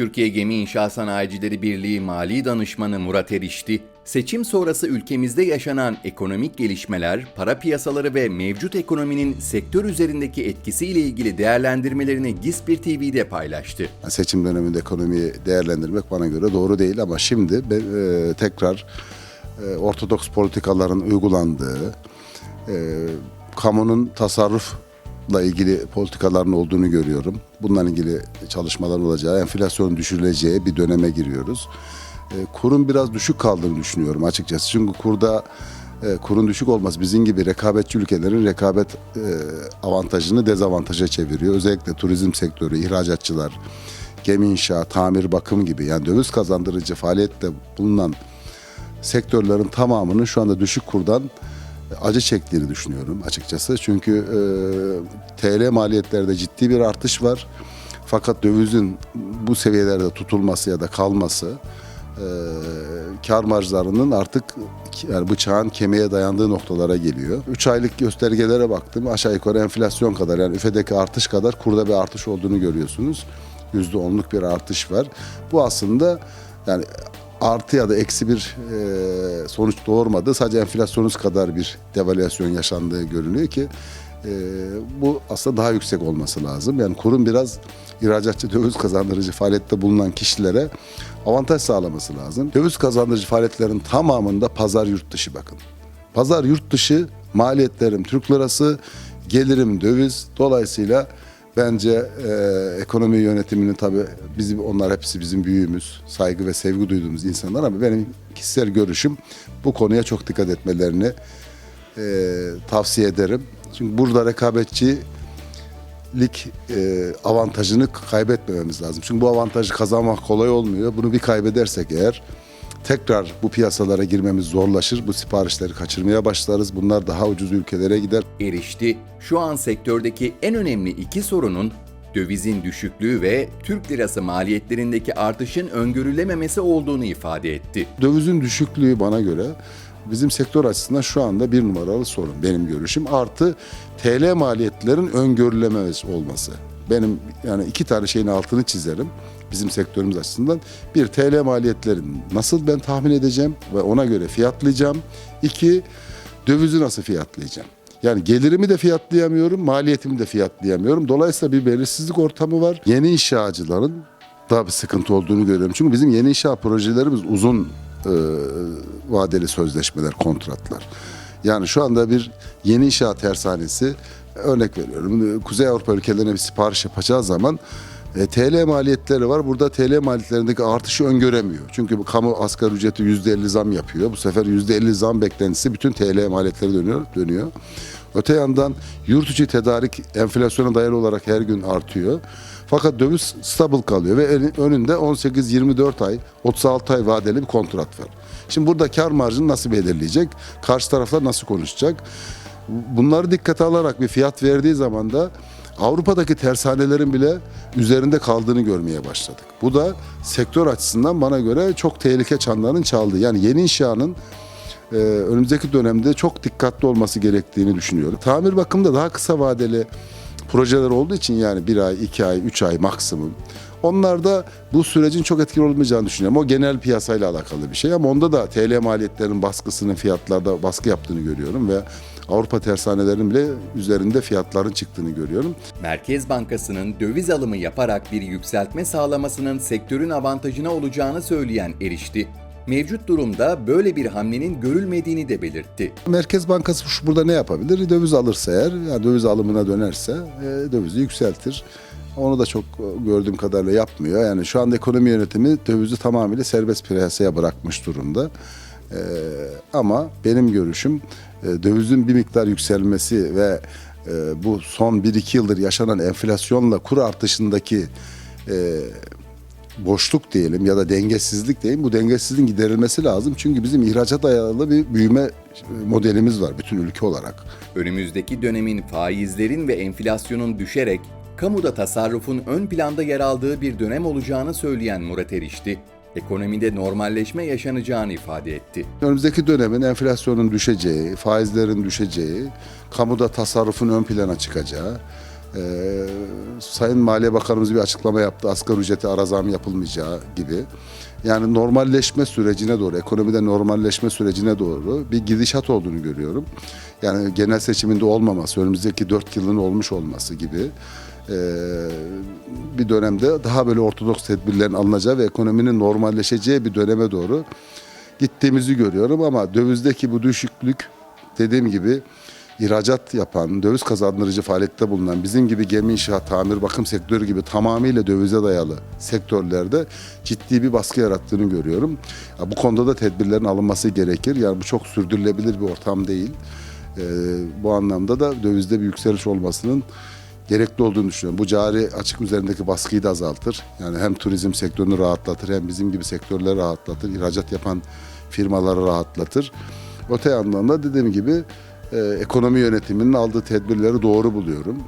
Türkiye Gemi İnşaat Sanayicileri Birliği Mali Danışmanı Murat Erişti, seçim sonrası ülkemizde yaşanan ekonomik gelişmeler, para piyasaları ve mevcut ekonominin sektör üzerindeki etkisiyle ilgili değerlendirmelerini Gispir TV'de paylaştı. Seçim döneminde ekonomiyi değerlendirmek bana göre doğru değil ama şimdi e, tekrar e, ortodoks politikaların uygulandığı, e, kamunun tasarrufla ilgili politikaların olduğunu görüyorum. Bununla ilgili çalışmalar olacağı, enflasyon düşürüleceği bir döneme giriyoruz. E, kurun biraz düşük kaldığını düşünüyorum açıkçası. Çünkü kurda e, kurun düşük olması bizim gibi rekabetçi ülkelerin rekabet e, avantajını dezavantaja çeviriyor. Özellikle turizm sektörü, ihracatçılar, gemi inşaat, tamir, bakım gibi yani döviz kazandırıcı faaliyette bulunan sektörlerin tamamının şu anda düşük kurdan acı çektiğini düşünüyorum açıkçası. Çünkü e, TL maliyetlerde ciddi bir artış var. Fakat dövizin bu seviyelerde tutulması ya da kalması e, kar marjlarının artık yani bıçağın kemiğe dayandığı noktalara geliyor. 3 aylık göstergelere baktım. Aşağı yukarı enflasyon kadar yani üfedeki artış kadar kurda bir artış olduğunu görüyorsunuz. %10'luk bir artış var. Bu aslında yani artı ya da eksi bir e, sonuç doğurmadı. Sadece enflasyonuz kadar bir devalüasyon yaşandığı görünüyor ki e, bu aslında daha yüksek olması lazım. Yani kurun biraz ihracatçı döviz kazandırıcı faaliyette bulunan kişilere avantaj sağlaması lazım. Döviz kazandırıcı faaliyetlerin tamamında pazar yurt dışı bakın. Pazar yurt dışı maliyetlerim Türk lirası, gelirim döviz. Dolayısıyla bence e, ekonomi yönetiminin tabii bizim onlar hepsi bizim büyüğümüz, saygı ve sevgi duyduğumuz insanlar ama benim kişisel görüşüm bu konuya çok dikkat etmelerini e, tavsiye ederim. Çünkü burada rekabetçi lig e, avantajını kaybetmememiz lazım. Çünkü bu avantajı kazanmak kolay olmuyor. Bunu bir kaybedersek eğer tekrar bu piyasalara girmemiz zorlaşır. Bu siparişleri kaçırmaya başlarız. Bunlar daha ucuz ülkelere gider. Erişti, şu an sektördeki en önemli iki sorunun dövizin düşüklüğü ve Türk lirası maliyetlerindeki artışın öngörülememesi olduğunu ifade etti. Dövizin düşüklüğü bana göre bizim sektör açısından şu anda bir numaralı sorun benim görüşüm. Artı TL maliyetlerin öngörülememesi olması. Benim yani iki tane şeyin altını çizerim bizim sektörümüz açısından. Bir TL maliyetlerin nasıl ben tahmin edeceğim ve ona göre fiyatlayacağım. İki dövizi nasıl fiyatlayacağım. Yani gelirimi de fiyatlayamıyorum, maliyetimi de fiyatlayamıyorum. Dolayısıyla bir belirsizlik ortamı var. Yeni inşacıların daha bir sıkıntı olduğunu görüyorum. Çünkü bizim yeni inşaat projelerimiz uzun e, vadeli sözleşmeler, kontratlar. Yani şu anda bir yeni inşaat tersanesi örnek veriyorum. Kuzey Avrupa ülkelerine bir sipariş yapacağı zaman e, TL maliyetleri var. Burada TL maliyetlerindeki artışı öngöremiyor. Çünkü bu kamu asgari ücreti %50 zam yapıyor. Bu sefer %50 zam beklentisi bütün TL maliyetleri dönüyor. dönüyor. Öte yandan yurt içi tedarik enflasyona dayalı olarak her gün artıyor. Fakat döviz stabil kalıyor ve önünde 18-24 ay, 36 ay vadeli bir kontrat var. Şimdi burada kar marjını nasıl belirleyecek? Karşı taraflar nasıl konuşacak? Bunları dikkate alarak bir fiyat verdiği zaman da Avrupa'daki tersanelerin bile üzerinde kaldığını görmeye başladık. Bu da sektör açısından bana göre çok tehlike çanlarının çaldığı. Yani yeni inşanın e, önümüzdeki dönemde çok dikkatli olması gerektiğini düşünüyorum. Tamir bakımda daha kısa vadeli projeler olduğu için yani bir ay, iki ay, üç ay maksimum. Onlarda bu sürecin çok etkili olmayacağını düşünüyorum. O genel piyasayla alakalı bir şey ama onda da TL maliyetlerinin baskısının fiyatlarda baskı yaptığını görüyorum ve Avrupa tersanelerinin bile üzerinde fiyatların çıktığını görüyorum. Merkez Bankası'nın döviz alımı yaparak bir yükseltme sağlamasının sektörün avantajına olacağını söyleyen Erişti, mevcut durumda böyle bir hamlenin görülmediğini de belirtti. Merkez Bankası burada ne yapabilir? Döviz alırsa eğer, yani döviz alımına dönerse e, dövizi yükseltir. Onu da çok gördüğüm kadarıyla yapmıyor. Yani şu anda ekonomi yönetimi dövizi tamamıyla serbest piyasaya bırakmış durumda. E, ama benim görüşüm dövizin bir miktar yükselmesi ve e, bu son 1-2 yıldır yaşanan enflasyonla kur artışındaki e, boşluk diyelim ya da dengesizlik diyelim bu dengesizliğin giderilmesi lazım. Çünkü bizim ihracat dayalı bir büyüme e, modelimiz var bütün ülke olarak. Önümüzdeki dönemin faizlerin ve enflasyonun düşerek kamuda tasarrufun ön planda yer aldığı bir dönem olacağını söyleyen Murat Erişti, ekonomide normalleşme yaşanacağını ifade etti. Önümüzdeki dönemin enflasyonun düşeceği, faizlerin düşeceği, kamuda tasarrufun ön plana çıkacağı, Ee, Sayın Maliye Bakanımız bir açıklama yaptı. Asgari ücrete ara zam yapılmayacağı gibi. Yani normalleşme sürecine doğru, ekonomide normalleşme sürecine doğru bir gidişat olduğunu görüyorum. Yani genel seçiminde olmaması, önümüzdeki dört yılın olmuş olması gibi e, bir dönemde daha böyle ortodoks tedbirlerin alınacağı ve ekonominin normalleşeceği bir döneme doğru gittiğimizi görüyorum ama dövizdeki bu düşüklük dediğim gibi ihracat yapan, döviz kazandırıcı faaliyette bulunan bizim gibi gemi inşaat, tamir, bakım sektörü gibi tamamıyla dövize dayalı sektörlerde ciddi bir baskı yarattığını görüyorum. Ya bu konuda da tedbirlerin alınması gerekir. Yani bu çok sürdürülebilir bir ortam değil. Ee, bu anlamda da dövizde bir yükseliş olmasının gerekli olduğunu düşünüyorum. Bu cari açık üzerindeki baskıyı da azaltır. Yani hem turizm sektörünü rahatlatır hem bizim gibi sektörleri rahatlatır. ihracat yapan firmaları rahatlatır. Öte yandan da dediğim gibi e, ekonomi yönetiminin aldığı tedbirleri doğru buluyorum.